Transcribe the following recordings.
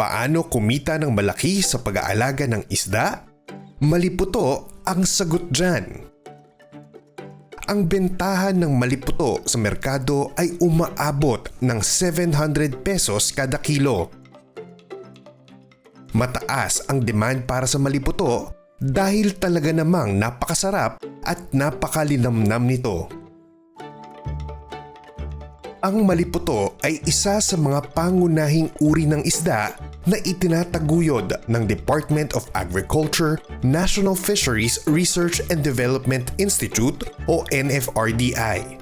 paano kumita ng malaki sa pag-aalaga ng isda? Maliputo ang sagot dyan. Ang bentahan ng maliputo sa merkado ay umaabot ng 700 pesos kada kilo. Mataas ang demand para sa maliputo dahil talaga namang napakasarap at napakalinamnam nito. Ang maliputo ay isa sa mga pangunahing uri ng isda na itinataguyod ng Department of Agriculture National Fisheries Research and Development Institute o NFRDI.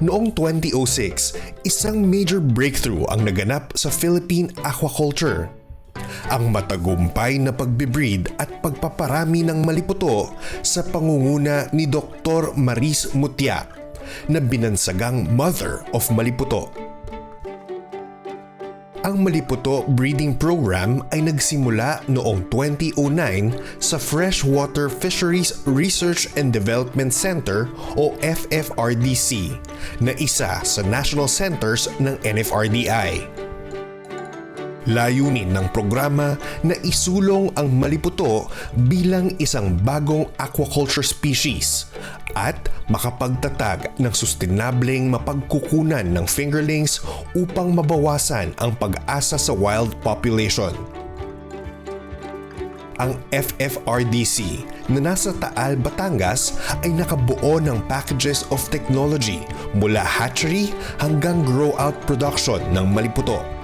Noong 2006, isang major breakthrough ang naganap sa Philippine aquaculture. Ang matagumpay na pagbibreed at pagpaparami ng maliputo sa pangunguna ni Dr. Maris Mutia na binansagang Mother of Maliputo. Ang Maliputo Breeding Program ay nagsimula noong 2009 sa Freshwater Fisheries Research and Development Center o FFRDC na isa sa national centers ng NFRDI. Layunin ng programa na isulong ang maliputo bilang isang bagong aquaculture species at makapagtatag ng sustenableng mapagkukunan ng fingerlings upang mabawasan ang pag-asa sa wild population. Ang FFRDC na nasa Taal, Batangas ay nakabuo ng packages of technology mula hatchery hanggang grow-out production ng maliputo.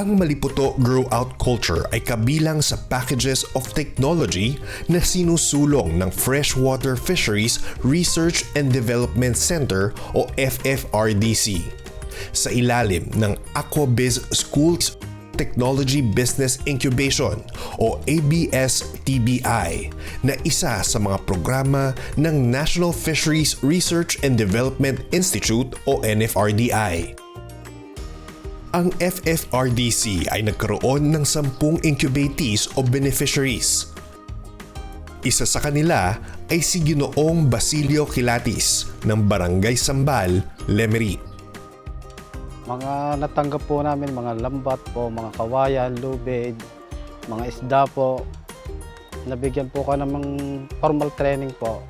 Ang Maliputo Grow Out Culture ay kabilang sa packages of technology na sinusulong ng Freshwater Fisheries Research and Development Center o FFRDC sa ilalim ng Aquabiz Schools Technology Business Incubation o ABS-TBI na isa sa mga programa ng National Fisheries Research and Development Institute o NFRDI ang FFRDC ay nagkaroon ng sampung incubatees o beneficiaries. Isa sa kanila ay si Ginoong Basilio Kilatis ng Barangay Sambal, Lemery. Mga natanggap po namin, mga lambat po, mga kawayan, lubid, mga isda po. Nabigyan po ka ng formal training po.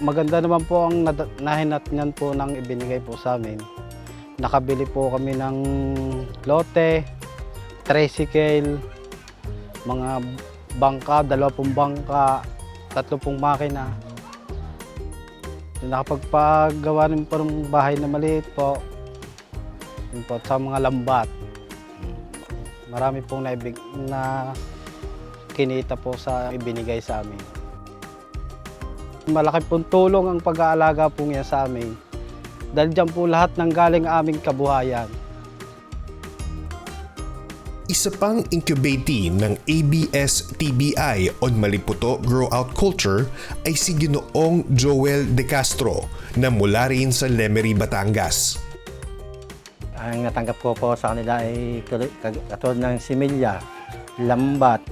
Maganda naman po ang nad- nahinatnan po ng ibinigay po sa amin. Nakabili po kami ng lote, tricycle, mga bangka, dalawa bangka, tatlo pong makina. Nakapagpagawa rin po ng bahay na maliit po. Yun po, sa mga lambat. Marami pong naibig, na kinita po sa ibinigay sa amin. Malaki pong tulong ang pag-aalaga po niya sa amin. Dahil dyan po lahat ng galing aming kabuhayan. Isa pang incubatee ng ABS-TBI on Maliputo Grow Out Culture ay si Ginoong Joel De Castro na mula rin sa Lemery, Batangas. Ang natanggap ko po sa kanila ay katulad ng similya, lambat,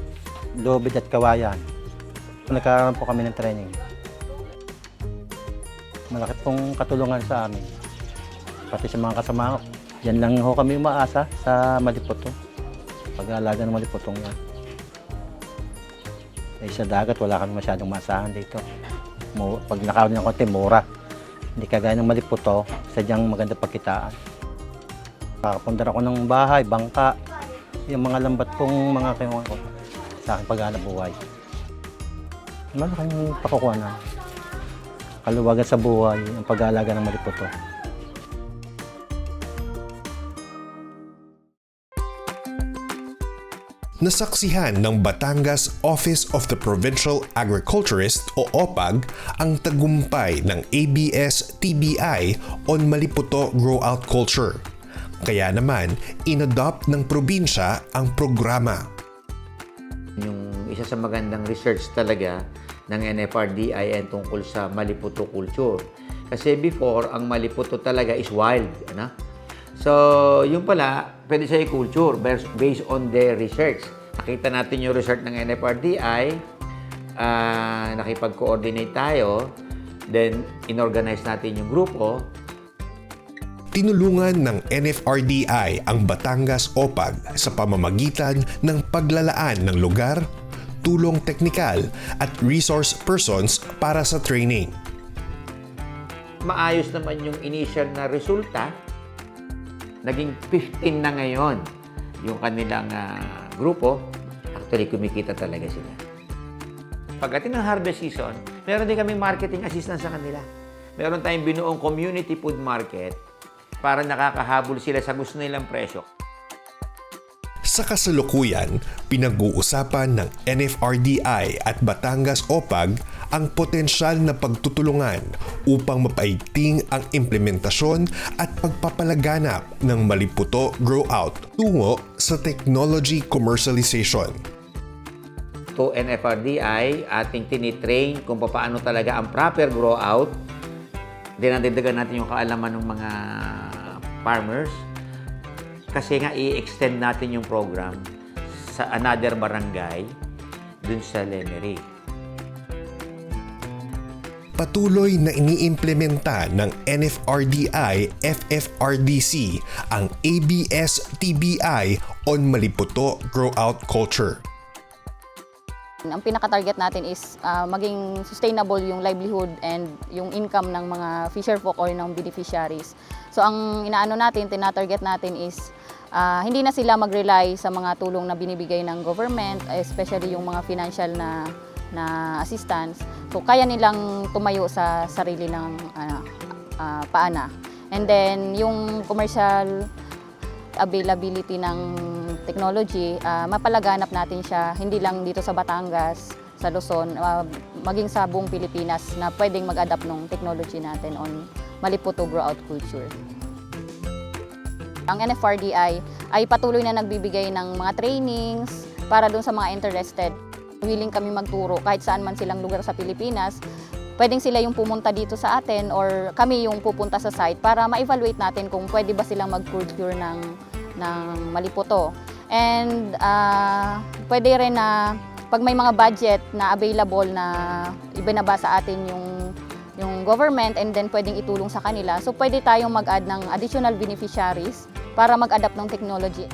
lubid at kawayan. Nagkaroon po kami ng training. Malaki pong katulungan sa amin. Pati sa mga kasama ko. Yan lang ho kami umaasa sa Malipoto. Pag-aalaga ng Malipotong yan. Eh, sa dagat, wala kami masyadong maasahan dito. Pag nakaroon ng konti, mura. Hindi kagaya ng Malipoto, sadyang maganda pagkitaan. Kakapundar ako ng bahay, bangka, yung mga lambat kong mga kinuha ko sa aking pag-aanap buhay. Malaking pakukuha na. Kaluwagan sa buhay, ang pag-aalaga ng maliputo. Nasaksihan ng Batangas Office of the Provincial Agriculturist o OPAG ang tagumpay ng ABS-TBI on Maliputo Grow Out Culture. Kaya naman, inadopt ng probinsya ang programa. Yung isa sa magandang research talaga ng NFRDI ay tungkol sa Maliputo culture. Kasi before, ang Maliputo talaga is wild. Ano? So, yung pala, pwede sa culture bas- based on their research. Nakita natin yung research ng NFRDI, ah, nakipag-coordinate tayo, Then, inorganize natin yung grupo. Tinulungan ng NFRDI ang Batangas OPAG sa pamamagitan ng paglalaan ng lugar, tulong teknikal at resource persons para sa training. Maayos naman yung initial na resulta. Naging 15 na ngayon yung kanilang ah, grupo. Actually, kumikita talaga sila. Pagdating ng harvest season, meron din kami marketing assistance sa kanila. Meron tayong binuong community food market para nakakahabol sila sa gusto nilang presyo. Sa kasalukuyan, pinag-uusapan ng NFRDI at Batangas OPAG ang potensyal na pagtutulungan upang mapaigting ang implementasyon at pagpapalaganap ng Maliputo Grow Out tungo sa technology commercialization. to NFRDI, ating tinitrain kung paano talaga ang proper grow out. Dinadagdagan natin yung kaalaman ng mga farmers. Kasi nga, i-extend natin yung program sa another barangay dun sa Lemery. Patuloy na iniimplementa ng NFRDI FFRDC ang ABS-TBI on Maliputo Grow Out Culture. Ang pinaka-target natin is ah, maging sustainable yung livelihood and yung income ng mga fisher folk or ng beneficiaries. So ang inaano natin, tina-target natin is ah, hindi na sila mag-rely sa mga tulong na binibigay ng government, especially yung mga financial na na assistance. So kaya nilang tumayo sa sarili ng ah, ah, paana. And then yung commercial availability ng technology, ah, mapalaganap natin siya hindi lang dito sa Batangas, sa Luzon, ah, maging sa buong Pilipinas na pwedeng mag-adapt ng technology natin on Maliputo Grow Out Culture. Ang NFRDI ay patuloy na nagbibigay ng mga trainings para dun sa mga interested. Willing kami magturo kahit saan man silang lugar sa Pilipinas. Pwedeng sila yung pumunta dito sa atin or kami yung pupunta sa site para ma-evaluate natin kung pwede ba silang mag-procure ng, ng maliputo. And ah, pwede rin na pag may mga budget na available na ibinaba sa atin yung yung government and then pwedeng itulong sa kanila. So pwede tayong mag-add ng additional beneficiaries para mag-adapt ng technology.